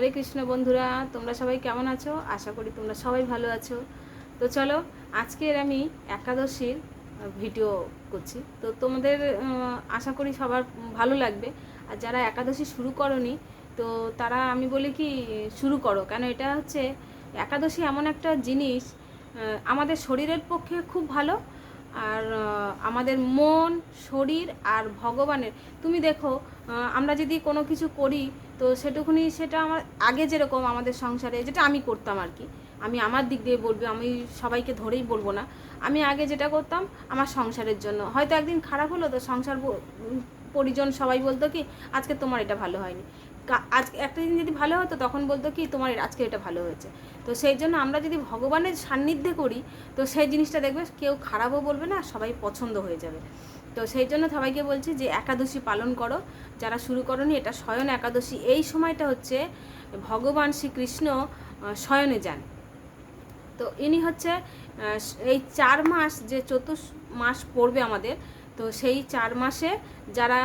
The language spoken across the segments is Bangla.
হরে কৃষ্ণ বন্ধুরা, তোমরা সবাই কেমন আছো? আশা করি তোমরা সবাই ভালো আছো। তো চলো, আজকের আমি একাদশীর ভিডিও করছি। তো তোমাদের আশা করি সবার ভালো লাগবে। আর যারা একাদশী শুরু করনি, তো তারা আমি বলি কি, শুরু করো। কেন এটা হচ্ছে, একাদশী এমন একটা জিনিস আমাদের শরীরের পক্ষে খুব ভালো, আর আমাদের মন, শরীর আর ভগবানের। তুমি দেখো আমরা যদি কোনো কিছু করি তো সেটুকুনি সেটা আমার, আগে যেরকম আমাদের সংসারে যেটা আমি করতাম আর কি, আমি আমার দিক দিয়ে বলব, আমি সবাইকে ধরেই বলব না, আমি আগে যেটা করতাম আমার সংসারের জন্য। হয়তো একদিন খারাপ হলো তো সংসার পরিজন সবাই বলতো কি, আজকে তোমার এটা ভালো হয়নি। আজ, একটা দিন যদি ভালো হতো তখন বলতো কি, তোমার আজকে এটা ভালো হয়েছে। তো সেই জন্য আমরা যদি ভগবানের সান্নিধ্যে করি, তো সেই জিনিসটা দেখবে কেউ খারাপও বলবে না, সবাই পছন্দ হয়ে যাবে। তো সেই জন্য সবাইকে বলছি যে একাদশী পালন করো। যারা শুরু করনি, এটা শয়ন একাদশী। এই সময়টা হচ্ছে ভগবান শ্রীকৃষ্ণ শয়নে যান। তো ইনি হচ্ছে এই চার মাস যে চতুর্থ মাস পড়বে আমাদের, তো সেই চার মাসে যারা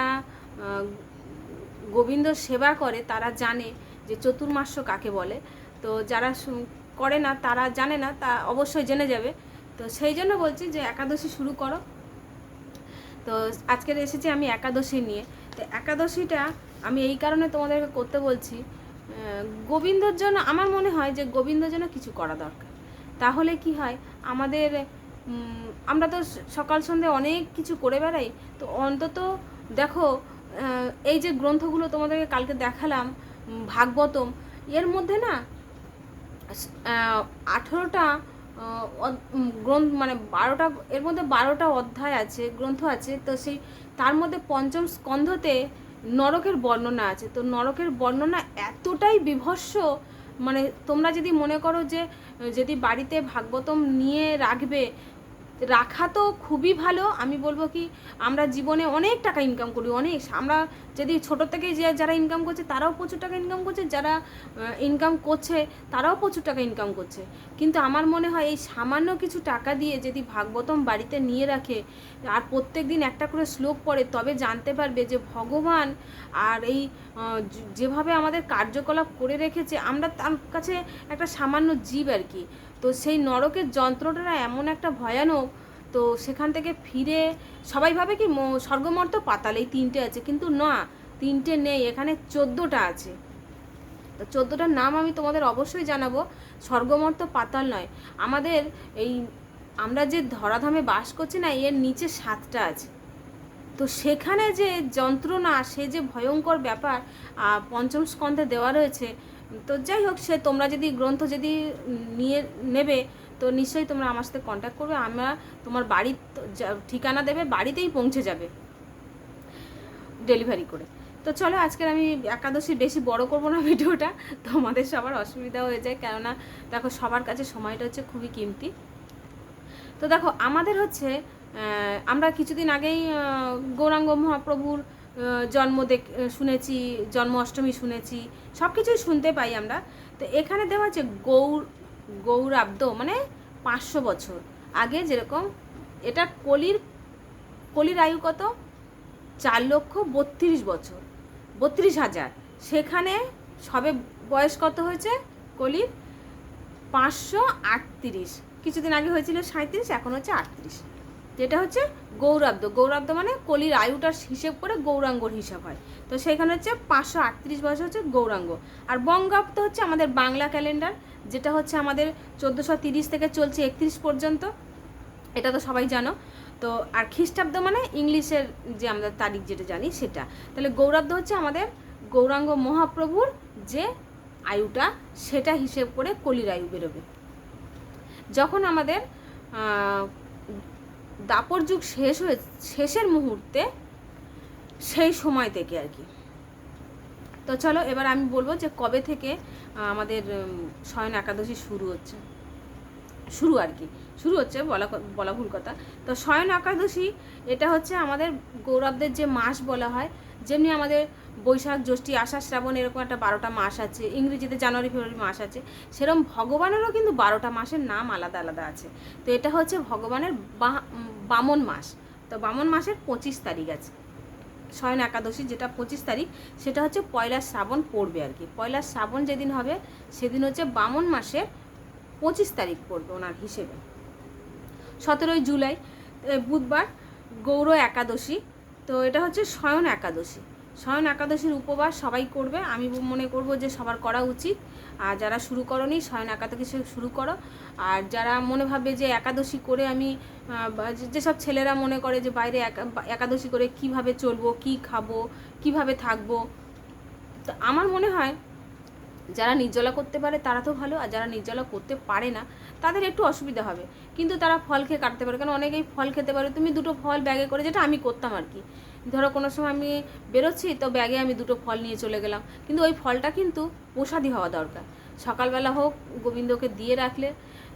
গোবিন্দ সেবা করে, তারা জানে যে চতুর্মাস্য কাকে বলে। তো যারা করে না, তারা জানে না, তা অবশ্যই জেনে যাবে। তো সেই জন্য বলছি যে একাদশী শুরু করো। তো আজকের এসেছি আমি একাদশী নিয়ে। তো একাদশীটা আমি এই কারণে তোমাদেরকে করতে বলছি গোবিন্দর জন্য আমার মনে হয় যে গোবিন্দর জন্য কিছু করা দরকার। তাহলে কি হয়, আমাদের আমরা তো সকাল সন্ধে অনেক কিছু করে বেড়াই, তো অন্তত দেখো এই যে গ্রন্থগুলো তোমাদেরকে কালকে দেখালাম ভাগবতম, এর মধ্যে না আঠেরোটা গ্রন্থ মানে বারোটা, এর মধ্যে বারোটা অধ্যায় আছে, গ্রন্থ আছে, তো সেই, তার মধ্যে পঞ্চম স্কন্ধতে নরকের বর্ণনা আছে। তো নরকের বর্ণনা এতটাই বিভৎস মানে তোমরা যদি মনে করো যে, যদি বাড়িতে ভাগবতম নিয়ে রাখবে রাখা তো খুবই ভালো। আমি বলব কি, আমরা জীবনে অনেক টাকা ইনকাম করি, অনেক। আমরা যদি ছোট থেকেই যে যারা ইনকাম করছে, তারাও প্রচুর টাকা ইনকাম করছে, যারা ইনকাম করছে, তারাও প্রচুর টাকা ইনকাম করছে। কিন্তু আমার মনে হয় এই সামান্য কিছু টাকা দিয়ে যদি ভাগবতম বাড়িতে নিয়ে রাখে, আর প্রত্যেক দিন একটা করে শ্লোক পড়ে, তবে জানতে পারবে যে ভগবান আর এই যেভাবে আমাদের কার্যকলাপ করে রেখেছে, আমরা তার কাছে একটা সামান্য জীব আর কি। তো সেই নরকের যন্ত্রটা এমন একটা ভয়ানক, তো সেখান থেকে ফিরে সবাই ভাবে কি স্বর্গমর্ত পাতাল, এই তিনটে আছে। কিন্তু না, তিনটে নেই, এখানে চোদ্দোটা আছে। তো চোদ্দোটার নাম আমি তোমাদের অবশ্যই জানাব। স্বর্গমর্ত পাতাল নয়। আমাদের এই, আমরা যে ধরাধামে বাস করছি না, এর নিচে সাতটা আছে। তো সেখানে যে যন্ত্রণা, সে যে ভয়ঙ্কর ব্যাপার পঞ্চম স্কন্ধে দেওয়া রয়েছে তো যাই হোক, সে তোমরা যদি গ্রন্থ যদি নিয়ে নেবে, তো নিশ্চয়ই তোমরা আমার সাথে কন্ট্যাক্ট করবে। আমরা তোমার বাড়ির ঠিকানা দেবে, বাড়িতেই পৌঁছে যাবে ডেলিভারি করে। তো চলো, আজকের আমি একাদশী বেশি বড় করব না ভিডিওটা। তোমাদের সবার অসুবিধা হয়ে যায়, কেননা দেখো, সবার কাছে সময়টা হচ্ছে খুবই কিমতি। তো দেখো, আমাদের হচ্ছে আমরা কিছুদিন আগেই গৌরাঙ্গ মহাপ্রভুর জন্ম দেখ শুনেছি জন্ম অষ্টমী শুনেছি সব কিছুই শুনতে পাই আমরা। তো এখানে দেওয়া আছে গৌর, গৌরাব্দ মানে পাঁচশো বছর। আগে যেরকম, এটা কলির কলির আয়ু কত? চার লক্ষ বত্রিশ বছর, বত্রিশ হাজার। সেখানে সবে বয়স কত হয়েছে কলির? পাঁচশো আটত্রিশ। কিছুদিন আগে হয়েছিল সাঁত্রিশ এখন হচ্ছে আটত্রিশ। যেটা হচ্ছে গৌরাব্দ। গৌরাব্দ মানে কলির আয়ুটার হিসেব করে গৌরাঙ্গর হিসাব হয়। তো সেখানে হচ্ছে পাঁচশো আটত্রিশ বছর হচ্ছে গৌরাঙ্গ। আর বঙ্গাব্দ হচ্ছে আমাদের বাংলা ক্যালেন্ডার, যেটা হচ্ছে আমাদের চোদ্দোশো তিরিশ থেকে চলছে একত্রিশ পর্যন্ত। এটা তো সবাই জানো। তো আর খ্রিস্টাব্দ মানে ইংলিশের যে আমরা তারিখ যেটা জানি সেটা। তাহলে গৌরাব্দ হচ্ছে আমাদের গৌরাঙ্গ মহাপ্রভুর যে আয়ুটা, সেটা হিসেব করে কলির আয়ু বেরোবে। যখন আমাদের দাপর যুগ শেষ হয়ে, শেষের মুহূর্তে সেই সময় থেকে আর কি। তো চলো, এবার আমি বলব যে কবে থেকে আমাদের শয়ন একাদশী শুরু হচ্ছে। শুরু আর কি। শুরু হচ্ছে বলা বলা ভুল কথা। তো শয়ন একাদশী, এটা হচ্ছে আমাদের গৌরবদের যে মাস বলা হয় যেমনি আমাদের বৈশাখ, জ্যৈষ্ঠী, আষাঢ়, শ্রাবণ এরকম একটা বারোটা মাস আছে, ইংরেজিতে জানুয়ারি, ফেব্রুয়ারি মাস আছে সেরকম ভগবানেরও কিন্তু বারোটা মাসের নাম আলাদা আলাদা আছে। তো এটা হচ্ছে ভগবানের বামন মাস। তো বামন মাসের পঁচিশ তারিখ আছে। শয়ন একাদশী যেটা পঁচিশ তারিখ, সেটা হচ্ছে পয়লা শ্রাবণ পড়বে আর কি। পয়লা শ্রাবণ যেদিন হবে, সেদিন হচ্ছে বামন মাসের পঁচিশ তারিখ পড়বে ওনার হিসেবে। সতেরোই জুলাই বুধবার গৌর একাদশী তো এটা হচ্ছে স্বয়ন একাদশী। স্বয়ন একাদশীর উপবাস সবাই করবে। আমি মনে করব যে সবার করা উচিত। আর যারা শুরু করনি স্বয়ন একাদশী শুরু করো। আর যারা মনে ভাবে যে একাদশী করে আমি যেসব ছেলেরা মনে করে যে বাইরে একা- একাদশী করে কীভাবে চলবো, কি খাব, কীভাবে থাকব, তো আমার মনে হয় যারা নির্জলা করতে পারে তারা তো ভালো, আর যারা নির্জলা করতে পারে না, তাদের একটু অসুবিধা হবে। কিন্তু তারা ফল খেয়ে কাটতে পারে, কারণ অনেকেই ফল খেতে পারে। তুমি দুটো ফল ব্যাগে করে যেটা আমি করতাম আর কি। ধরো কোনো সময় আমি বেরোচ্ছি, তো ব্যাগে আমি দুটো ফল নিয়ে চলে গেলাম। কিন্তু ওই ফলটা কিন্তু প্রসাদী হওয়া দরকার। সকালবেলা হোক, গোবিন্দকে দিয়ে রাখলে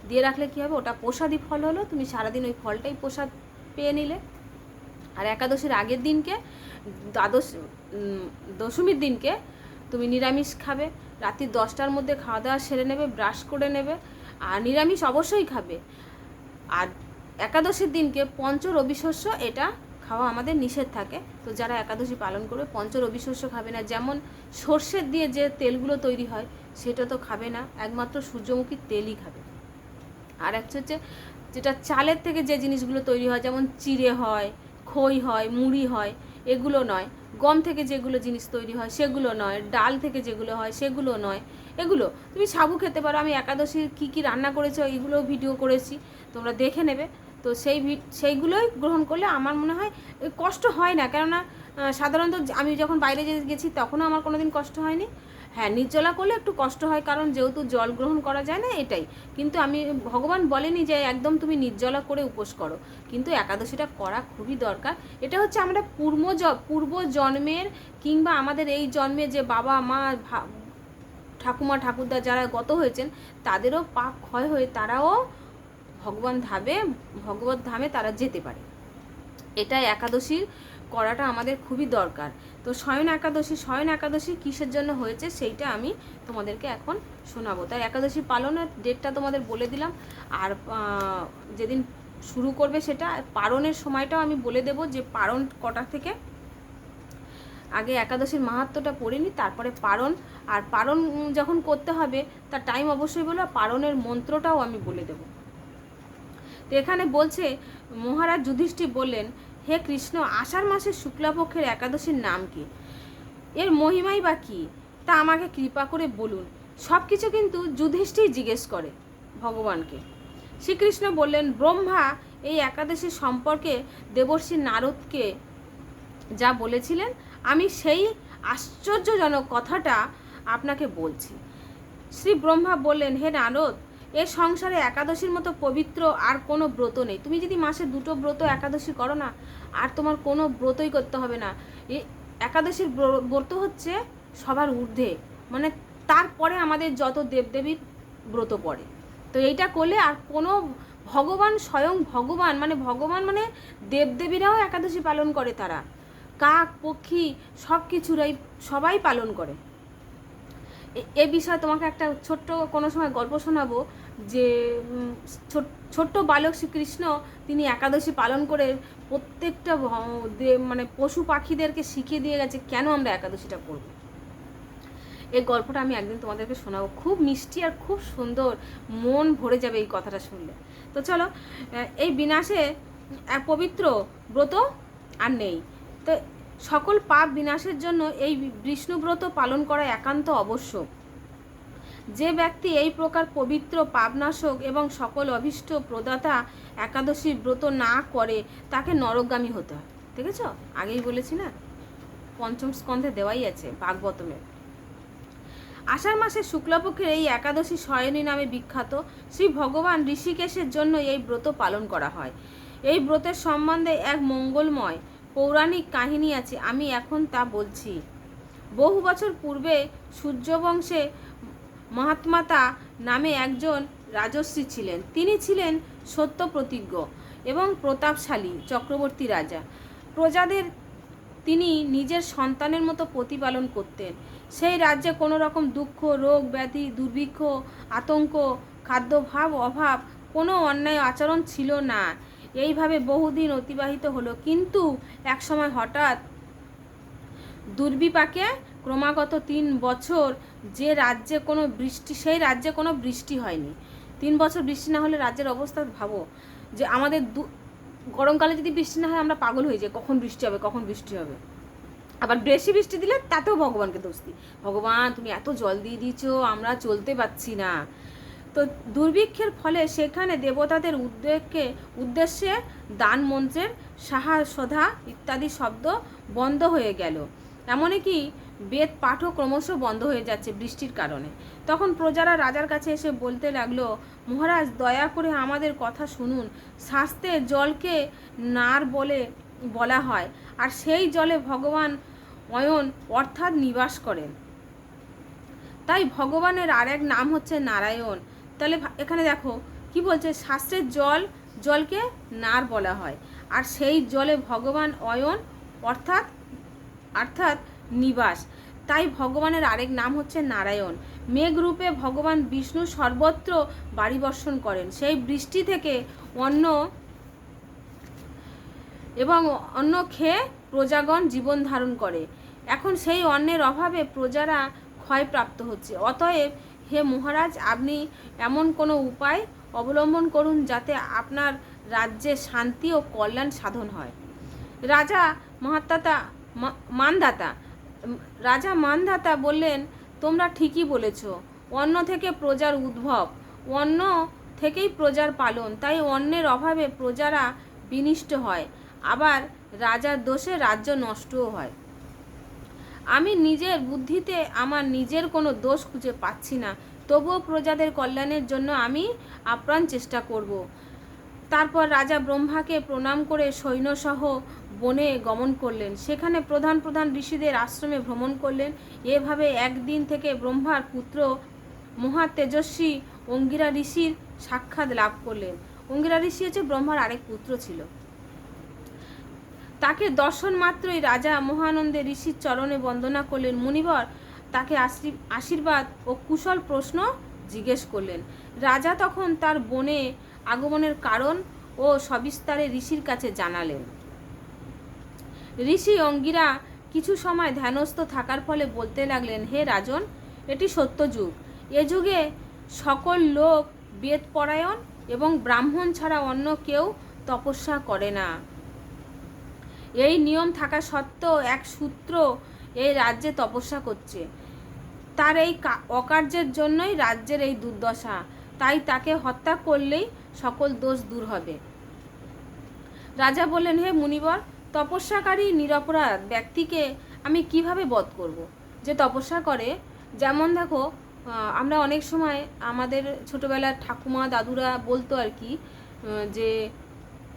দিয়ে রাখলে কী হবে? ওটা প্রসাদী ফল হলো, তুমি সারাদিন ওই ফলটাই প্রসাদ পেয়ে নিলে। আর একাদশীর আগের দিনকে, দ্বাদশ দশমীর দিনকে তুমি নিরামিষ খাবে। রাত্রি দশটার মধ্যে খাওয়া দাওয়া সেরে নেবে ব্রাশ করে নেবে আর নিরামিষ অবশ্যই খাবে। আর একাদশীর দিনকে পঞ্চ রবিশস্য, এটা খাওয়া আমাদের নিষেধ থাকে। তো যারা একাদশী পালন করবে, পঞ্চ রবিশস্য খাবে না। যেমন সর্ষের দিয়ে যে তেলগুলো তৈরি হয়, সেটা তো খাবে না। একমাত্র সূর্যমুখীর তেলই খাবে। আর একটা হচ্ছে যেটা চালের থেকে যে জিনিসগুলো তৈরি হয়, যেমন চিড়ে হয়, খই হয়, মুড়ি হয়, এগুলো নয়। গম থেকে যেগুলো জিনিস তৈরি হয়, সেগুলো নয়, ডাল থেকে যেগুলো হয়, সেগুলো নয়। এগুলো তুমি সাবু খেতে পারো, আমি একাদশীর কী কী রান্না করেছ এইগুলো ভিডিও করেছি, তোমরা দেখে নেবে। তো সেই সেইগুলোই গ্রহণ করলে আমার মনে হয় কষ্ট হয় না। কেননা সাধারণত আমি যখন বাইরে গেছি, তখনও আমার কোনো দিন কষ্ট হয়নি। হ্যাঁ নির্জলা করলে একটু কষ্ট হয়, কারণ যেহেতু জল গ্রহণ করা যায় না এটাই। কিন্তু আমি, ভগবান বলেনি যে একদম তুমি নির্জলা করে উপোস করো। কিন্তু একাদশীটা করা খুবই দরকার। এটা হচ্ছে আমরা পূর্ব পূর্ব জন্মের কিংবা আমাদের এই জন্মে যে বাবা, মা ঠাকুমা, ঠাকুরদা যারা গত হয়েছেন, তাদেরও পাপ ক্ষয় হয়ে তারাও ভগবান ধামে, ভগবত ধামে তারা যেতে পারে। এটা একাদশীর করাটা আমাদের খুবই দরকার। তো শয়ন একাদশী শয়ন একাদশী কিসের জন্য হয়েছে সেইটা আমি তোমাদেরকে এখন শোনাবো। তাই একাদশী পালনের ডেটটা তোমাদের বলে দিলাম। আর যেদিন শুরু করবে সেটা, পারণের সময়টাও আমি বলে দেব যে পারণ কটা থেকে। আগে একাদশীর মাহাত্ম্যটা পড়ে নিই, তারপরে পারণ। আর পারণ যখন করতে হবে, তার টাইম অবশ্যই বলব পারণের মন্ত্রটাও আমি বলে দেবো। তো এখানে বলছে, মহারাজ যুধিষ্ঠির বললেন হে কৃষ্ণ, আষাঢ় মাসের শুক্লাপক্ষের একাদশীর নাম কি? এর মহিমাই বা কী? তা আমাকে কৃপা করে বলুন। সব কিছু কিন্তু যুধিষ্ঠির জিজ্ঞেস করে ভগবানকে। শ্রীকৃষ্ণ বললেন, ব্রহ্মা, এই একাদশী সম্পর্কে দেবর্ষী নারদকে যা বলেছিলেন, আমি সেই আশ্চর্যজনক কথাটা আপনাকে বলছি। শ্রী ব্রহ্মা বললেন, হে নারদ এ সংসারে একাদশীর মতো পবিত্র আর কোনো ব্রত নেই। তুমি যদি মাসে দুটো ব্রত একাদশী করো না, আর তোমার কোনো ব্রতই করতে হবে না। একাদশীর ব্র- ব্রত হচ্ছে সবার ঊর্ধ্বে। মানে তারপরে আমাদের যত দেবদেবীর ব্রত পড়ে। তো এইটা করলে আর কোনো ভগবান স্বয়ং ভগবান মানে ভগবান মানে দেবদেবীরাও একাদশী পালন করে তারা। কাক, পক্ষী সব কিছুরাই সবাই পালন করে। এ বিষয়ে তোমাকে একটা ছোট্ট কোনো সময় গল্প শোনাবো। যে ছোট- ছোট্ট বালক শ্রীকৃষ্ণ তিনি একাদশী পালন করে প্রত্যেকটা মানে পশু পাখিদেরকে শিখিয়ে দিয়ে গেছে কেন আমরা একাদশীটা করব। এই গল্পটা আমি একদিন তোমাদেরকে শোনাবো। খুব মিষ্টি আর খুব সুন্দর। মন ভরে যাবে এই কথাটা শুনলে। তো চলো এই বিনাশে পবিত্র ব্রত আর নেই। তো সকল পাপ বিনাশের জন্য এই বিষ্ণুব্রত পালন করা একান্ত আবশ্যক। যে ব্যক্তি এই প্রকার পবিত্র পাপনাশক এবং সকল অভীষ্ট প্রদাতা একাদশী ব্রত না করে, তাকে নরকগামী হতে হয়। ঠিক আছে আগেই বলেছি না? পঞ্চম স্কন্ধে দেওয়াই আছে ভাগবতমের আষাঢ় মাসে শুক্লপক্ষের এই একাদশী শয়নী নামে বিখ্যাত। শ্রী ভগবান ঋষিকেশের জন্য এই ব্রত পালন করা হয়। এই ব্রতের সম্বন্ধে এক মঙ্গলময় পৌরাণিক কাহিনী আছে, আমি এখন তা বলছি। বহু বছর পূর্বে সূর্যবংশে মহাত্মাতা নামে একজন রাজশ্রী ছিলেন। তিনি ছিলেন সত্য প্রতিজ্ঞ এবং প্রতাপশালী চক্রবর্তী রাজা। প্রজাদের তিনি নিজের সন্তানের মতো প্রতিপালন করতেন। সেই রাজ্যে কোনো রকম দুঃখ, রোগ, ব্যাধি, দুর্ভিক্ষ, আতঙ্ক, খাদ্যভাব, অভাব, কোনো অন্যায় আচরণ ছিল না। এইভাবে বহুদিন অতিবাহিত হলো। কিন্তু একসময় হঠাৎ দুর্বিপাকে ক্রমাগত তিন বছর যে রাজ্যে কোনো বৃষ্টি, সেই রাজ্যে কোনো বৃষ্টি হয়নি। তিন বছর বৃষ্টি না হলে রাজ্যের অবস্থা ভাবো, যে আমাদের দু, গরমকালে যদি বৃষ্টি না হয় আমরা পাগল হয়ে যাই, কখন বৃষ্টি হবে, কখন বৃষ্টি হবে? আবার বেশি বৃষ্টি দিলে তাতেও ভগবানকে দোষ দিই। ভগবান, তুমি এত জল দিয়ে দিয়েছ, আমরা চলতে পারছি না। তো দুর্ভিক্ষের ফলে সেখানে দেবতাদের উদ্বেগকে উদ্দেশ্যে দান মন্ত্রের সাহা সধা ইত্যাদি শব্দ বন্ধ হয়ে গেল। এমনই কি বেদ পাঠও ক্রমশ বন্ধ হয়ে যাচ্ছে বৃষ্টির কারণে। তখন প্রজারা রাজার কাছে এসে বলতে লাগল, মহারাজ, দয়া করে আমাদের কথা শুনুন। শাস্ত্রে জলকে নার বলে বলা হয়, আর সেই জলে ভগবান অয়ন অর্থাৎ নিবাস করেন। তাই ভগবানের আর এক নাম হচ্ছে নারায়ণ। তাহলে এখানে দেখো, কি বলছে? শাস্ত্রের জল, জলকে নার বলা হয়, আর সেই জলে ভগবান অয়ন অর্থাৎ অর্থাৎ নিবাস। তাই ভগবানের আরেক নাম হচ্ছে নারায়ণ। মেঘরূপে ভগবান বিষ্ণু সর্বত্র বাড়ি বর্ষণ করেন। সেই বৃষ্টি থেকে অন্য এবং অন্য খেয়ে প্রজাগণ জীবন ধারণ করে। এখন সেই অন্নের অভাবে প্রজারা ক্ষয়প্রাপ্ত হচ্ছে। অতএব হে মহারাজ, আপনি এমন কোনো উপায় অবলম্বন করুন যাতে আপনার রাজ্যে শান্তি ও কল্যাণ সাধন হয়। রাজা মহাত্মাতা মানদাতা রাজা মানদাতা বললেন, তোমরা ঠিকই বলেছ। অন্ন থেকে প্রজার উদ্ভব। অন্ন থেকেই প্রজার পালন। তাই অন্যের অভাবে প্রজারা বিনিষ্ট হয়। আবার রাজার দোষে রাজ্য নষ্টও হয়। আমি নিজের বুদ্ধিতে আমার নিজের কোনো দোষ খুঁজে পাচ্ছি না। তবুও প্রজাদের কল্যাণের জন্য আমি আপ্রাণ চেষ্টা করব। তারপর রাজা ব্রহ্মাকে প্রণাম করে সৈন্যসহ বনে গমন করলেন। সেখানে প্রধান প্রধান ঋষিদের আশ্রমে ভ্রমণ করলেন। এভাবে একদিন থেকে ব্রহ্মার পুত্র মহা তেজস্বী অঙ্গিরা ঋষির সাক্ষাৎ লাভ করলেন। অঙ্গিরা ঋষি হচ্ছে ব্রহ্মার আরেক পুত্র ছিল। তাকে দর্শন মাত্রই রাজা মহানন্দে ঋষির চরণে বন্দনা করলেন। মুনিবর তাকে আশী- আশীর্বাদ ও কুশল প্রশ্ন জিজ্ঞেস করলেন। রাজা তখন তার বনে আগমনের কারণ ও সবিস্তারে ঋষির কাছে জানালেন। ঋষি অঙ্গিরা কিছু সময় ধ্যানস্থ থাকার ফলে বলতে লাগলেন, হে রাজন, এটি সত্য যুগ। এ যুগে সকল লোক বেদ পরায়ণ এবং ব্রাহ্মণ ছাড়া অন্য কেউ তপস্যা করে না। এই নিয়ম থাকা সত্ত্বেও এক সূত্র এই রাজ্যে তপস্যা করছে। তার এই অকার্যের জন্যই রাজ্যের এই দুর্দশা। তাই তাকে হত্যা করলেই সকল দোষ দূর হবে রাজা বললেন, হে মুনিবর, তপস্যাকারী নিরপরাধ ব্যক্তিকে আমি কীভাবে বধ করব। যে তপস্যা করে, যেমন দেখো আমরা অনেক সময় আমাদের ছোটোবেলার ঠাকুমা, দাদুরা বলতো আর কি যে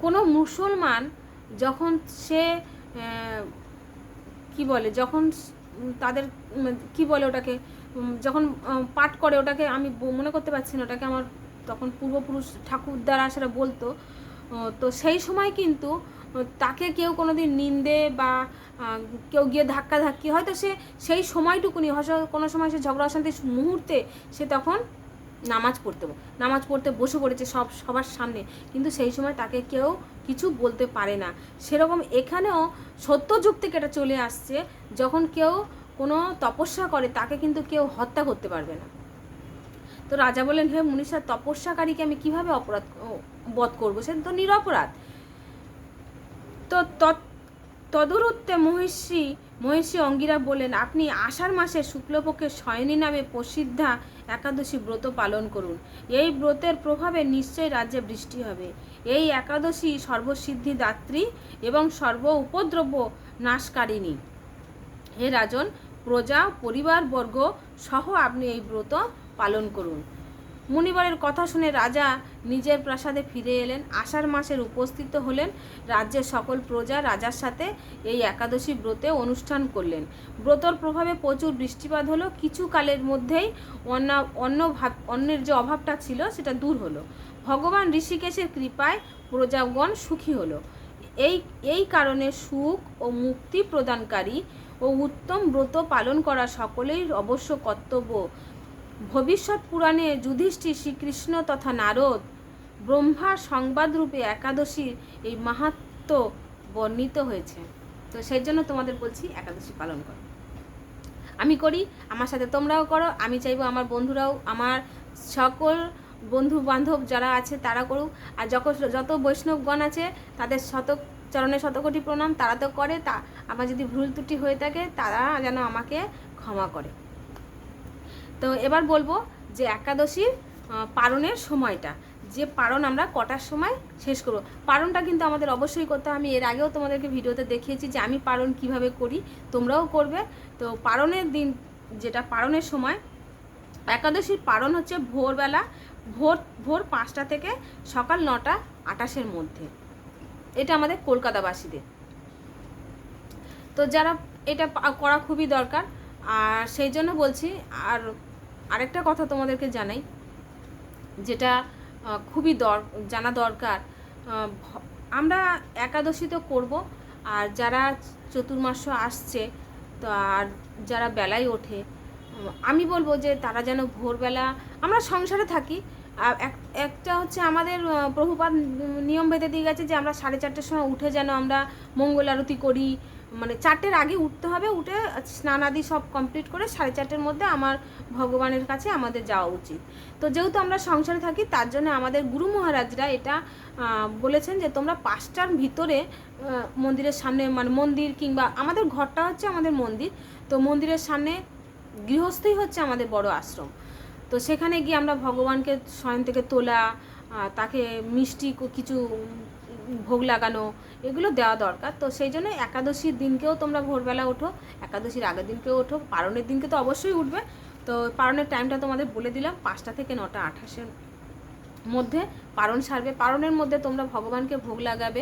কোনো মুসলমান যখন সে কি বলে, যখন তাদের, কি বলে ওটাকে যখন পাঠ করে ওটাকে আমি মনে করতে পারছি না, ওটাকে আমার তখন পূর্বপুরুষ ঠাকুর দ্বারা সেটা বলতো। তো সেই সময় কিন্তু তাকে কেউ কোনোদিন নিন্দে বা কেউ গিয়ে ধাক্কা ধাক্কি, হয়তো সে সেই সময়টুকুনি, হয়তো কোনো সময় সে ঝগড়া অশান্তির মুহূর্তে সে তখন নামাজ পড়তে নামাজ পড়তে বসে পড়েছে সব, সবার সামনে। কিন্তু সেই সময় তাকে কেউ কিছু বলতে পারে না। সেরকম এখানেও সত্য যুগ থেকে এটা চলে আসছে, যখন কেউ কোনো তপস্যা করে, তাকে কিন্তু কেউ হত্যা করতে পারবে না। তো রাজা বললেন, হে মুনিষা, তপস্যাকারীকে আমি কীভাবে অপরাধ বধ করব? সে তো নিরপরাধ। তো তদুরুত্তে মহিষী মহিষী অঙ্গিরা বলেন আপনি আষাঢ় মাসে শুক্লপক্ষের শয়নী নামে প্রসিদ্ধা একাদশী ব্রত পালন করুন। এই ব্রতের প্রভাবে নিশ্চয়ই রাজ্যে বৃষ্টি হবে। এই একাদশী সর্বসিদ্ধি দাত্রী এবং সর্ব উপদ্রব্য নাশকারিণী। হে রাজন, প্রজা পরিবারবর্গ সহ আপনি এই ব্রত পালন করুন। মুনিবরের কথা শুনে রাজা নিজের প্রাসাদে ফিরে এলেন। আষাঢ় মাসের উপস্থিত হলেন রাজ্যের সকল প্রজা রাজার সাথে এই একাদশী ব্রতে অনুষ্ঠান করলেন। ব্রতর প্রভাবে প্রচুর বৃষ্টিপাত হলো। কিছু কালের মধ্যেই অন্য অন্য ভাব, অন্যের যে অভাবটা ছিল সেটা দূর হলো। ভগবান ঋষিকেশের কৃপায় প্রজাগণ সুখী হলো। এই এই কারণে সুখ ও মুক্তি প্রদানকারী ও উত্তম ব্রত পালন করা সকলেই অবশ্য কর্তব্য। ভবিষ্যৎ পুরাণে যুধিষ্ঠির শ্রীকৃষ্ণ তথা নারদ ব্রহ্মার সংবাদরূপে একাদশীর এই মাহাত্ম বর্ণিত হয়েছে। তো সেই জন্য তোমাদের বলছি একাদশী পালন করো। আমি করি, আমার সাথে তোমরাও করো, আমি চাইব আমার বন্ধুরাও, আমার সকল বন্ধু বান্ধব যারা আছে তারা করুক। আর যত যত বৈষ্ণবগণ আছে, তাদের শত চরণে শতকোটি প্রণাম, তারা তো করে, তা আমার যদি ভুল ত্রুটি হয়ে থাকে, তারা যেন আমাকে ক্ষমা করে। তো এবার বলব যে একাদশীর পারণের সময়টা। যে পারণ আমরা কটার সময় শেষ করব? পারণটা কিন্তু আমাদের অবশ্যই করতে হবে। আমি এর আগেও তোমাদেরকে ভিডিওতে দেখিয়েছি যে আমি পারণ কীভাবে করি, তোমরাও করবে। তো পারণের দিন, যেটা পারণের সময়, একাদশীর পারণ হচ্ছে ভোরবেলা, ভোর ভোর পাঁচটা থেকে সকাল নটা আটাশের মধ্যে। এটা আমাদের কলকাতাবাসীদের। তো যারা এটা করা খুবই দরকার। আর সেই জন্য বলছি, আর আরেকটা কথা তোমাদেরকে জানাই, যেটা খুবই দর, জানা দরকার। আমরা একাদশী তো করব, আর যারা চতুর্মাস আসছে, তো আর যারা বেলায় ওঠে আমি বলব যে তারা যেন ভোরবেলা, আমরা সংসারে থাকি একটা হচ্ছে আমাদের প্রভুপাত নিয়ম বেঁধে দিয়ে গেছে যে আমরা সাড়ে চারটের সময় উঠে যেন আমরা মঙ্গল আরতি করি। মানে চারটের আগে উঠতে হবে, উঠে স্নান আদি সব কমপ্লিট করে সাড়ে চারটের মধ্যে আমার ভগবানের কাছে আমাদের যাওয়া উচিত। তো যেহেতু আমরা সংসারে থাকি, তার জন্য আমাদের গুরু মহারাজরা এটা বলেছেন যে তোমরা পাঁচটার ভিতরে মন্দিরের সামনে মানে মন্দির কিংবা আমাদের ঘরটা হচ্ছে আমাদের মন্দির। তো মন্দিরের সামনে গৃহস্থই হচ্ছে আমাদের বড় আশ্রম। তো সেখানে গিয়ে আমরা ভগবানকে স্বয়ং থেকে তোলা তাকে মিষ্টি কিছু ভোগ লাগানো, এগুলো দেওয়া দরকার। তো সেই জন্য একাদশীর দিনকেও তোমরা ভোরবেলা ওঠো, একাদশীর আগের দিনকেও ওঠো, পারণের দিনকে তো অবশ্যই উঠবে। তো পারণের টাইমটা তোমাদের বলে দিলাম, পাঁচটা থেকে নটা আঠাশের মধ্যে, পারণ সারবে। পারণের মধ্যে তোমরা ভগবানকে ভোগ লাগাবে।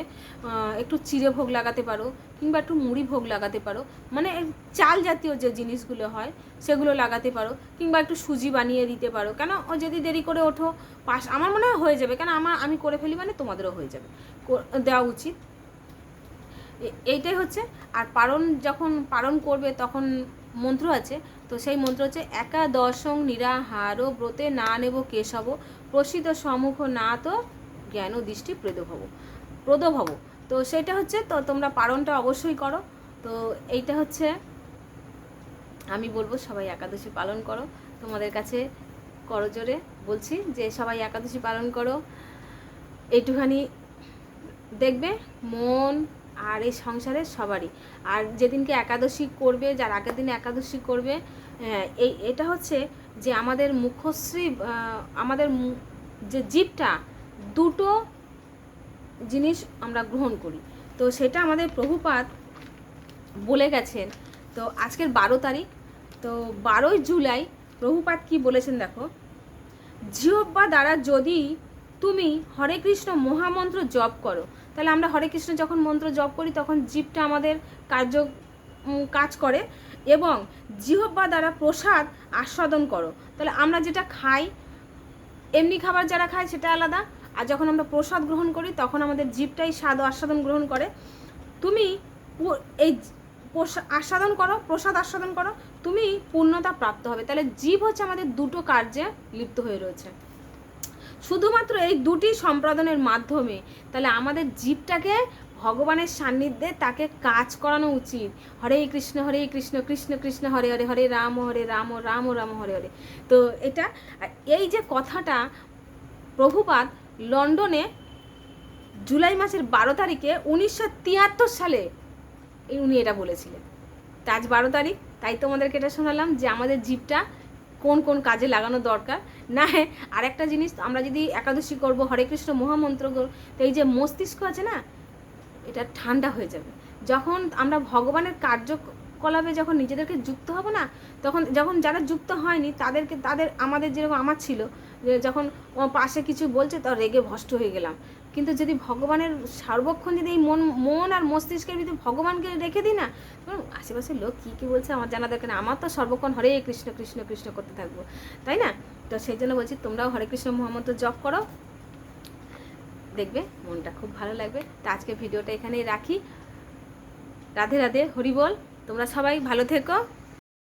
একটু চিড়ে ভোগ লাগাতে পারো, কিংবা একটু মুড়ি ভোগ লাগাতে পারো। মানে চাল জাতীয় যে জিনিসগুলো হয়, সেগুলো লাগাতে পারো, কিংবা একটু সুজি বানিয়ে দিতে পারো। কেন? ও যদি দেরি করে ওঠো, পাশ আমার মনে হয় হয়ে যাবে। কেন? আমার আমি করে ফেলি মানে তোমাদেরও হয়ে যাবে। দেওয়া উচিত। এইটাই হচ্ছে। আর পারণ যখন পারণ করবে, তখন মন্ত্র আছে তো সেই মন্ত্র হচ্ছে একা একাদশং নিরাহার ব্রতে না নেব কেশব, প্রসিদ্ধ সম্মুখ না তো জ্ঞান দৃষ্টি প্রদভব প্রদভব। তো সেটা হচ্ছে, তো তোমরা পারণটা অবশ্যই করো। তো এইটা হচ্ছে, আমি বলব সবাই একাদশী পালন করো। তোমাদের কাছে করজোরে বলছি যে, সবাই একাদশী পালন করো। এইটুখানি দেখবে, মন আর এই সংসারের সবারই। আর যেদিনকে একাদশী করবে যার আগের দিন একাদশী করবে হ্যাঁ, এই এটা হচ্ছে যে আমাদের মুখশ্রী আমাদের যে জীবটা দুটো জিনিস আমরা গ্রহণ করি। তো সেটা আমাদের প্রভুপাত বলে গেছেন। তো আজকের বারো তারিখ তো বারোই জুলাই প্রভুপাত কি বলেছেন দেখো? জিহ্বা দ্বারা যদি তুমি হরে কৃষ্ণ মহামন্ত্র জপ করো। তাহলে আমরা হরে কৃষ্ণ যখন মন্ত্র জপ করি, তখন জীবটা আমাদের কার্য কাজ করে এবং জিহ্বা দ্বারা প্রসাদ আস্বাদন করো। তাহলে আমরা যেটা খাই, এমনি খাবার যারা খায় সেটা আলাদা। আর যখন আমরা প্রসাদ গ্রহণ করি, তখন আমাদের জীবটাই স্বাদ আস্বাদন গ্রহণ করে। তুমি এই আস্বাদন করো, প্রসাদ আস্বাদন করো, তুমি পূর্ণতা প্রাপ্ত হবে। তাহলে জীব হচ্ছে আমাদের দুটো কার্যে লিপ্ত হয়ে রয়েছে। শুধুমাত্র এই দুটি সম্পাদনের মাধ্যমে, তাহলে আমাদের জীবটাকে ভগবানের সান্নিধ্যে তাকে কাজ করানো উচিত। হরে কৃষ্ণ হরে কৃষ্ণ কৃষ্ণ কৃষ্ণ, হরে হরে হরে রাম হরে রাম রাম রাম, হরে হরে। তো এটা, এই যে কথাটা প্রভুপাত লন্ডনে জুলাই মাসের বারো তারিখে উনিশশো তিয়াত্তর সালে উনি এটা বলেছিলেন। তা আজ বারো তারিখ, তাই তোমাদেরকে এটা শোনালাম যে আমাদের জীবটা কোন কোন কাজে লাগানো দরকার। না হ্যাঁ আরেকটা জিনিস, আমরা যদি একাদশী করব, হরে কৃষ্ণ মহামন্ত্র তো এই যে মস্তিষ্ক আছে না, এটা ঠান্ডা হয়ে যাবে। যখন আমরা ভগবানের কার্যকলাপে যখন নিজেদেরকে যুক্ত হব না, তখন যখন যারা যুক্ত হয়নি, তাদেরকে, তাদের, আমাদের যেরকম আমার ছিল, যে যখন পাশে কিছু বলছে, তো রেগে ভষ্ট হয়ে গেলাম। কিন্তু যদি ভগবানের সর্বক্ষণ যদি এই মন মন আর মস্তিষ্কের ভিতরে ভগবানকে রেখে দিই না আশেপাশের লোক কী কী বলছে আমার জানা দরকার আমার তো সর্বক্ষণ হরে কৃষ্ণ কৃষ্ণ কৃষ্ণ করতে থাকব, তাই না? তো সেই জন্য বলছি, তোমরাও হরে কৃষ্ণ মোহাম্মদ জপ করো। দেখবে মনটা খুব ভালো লাগবে। তো আজকে ভিডিওটা এখানেই রাখি। রাধে রাধে, হরি বল। তোমরা সবাই ভালো থেকো।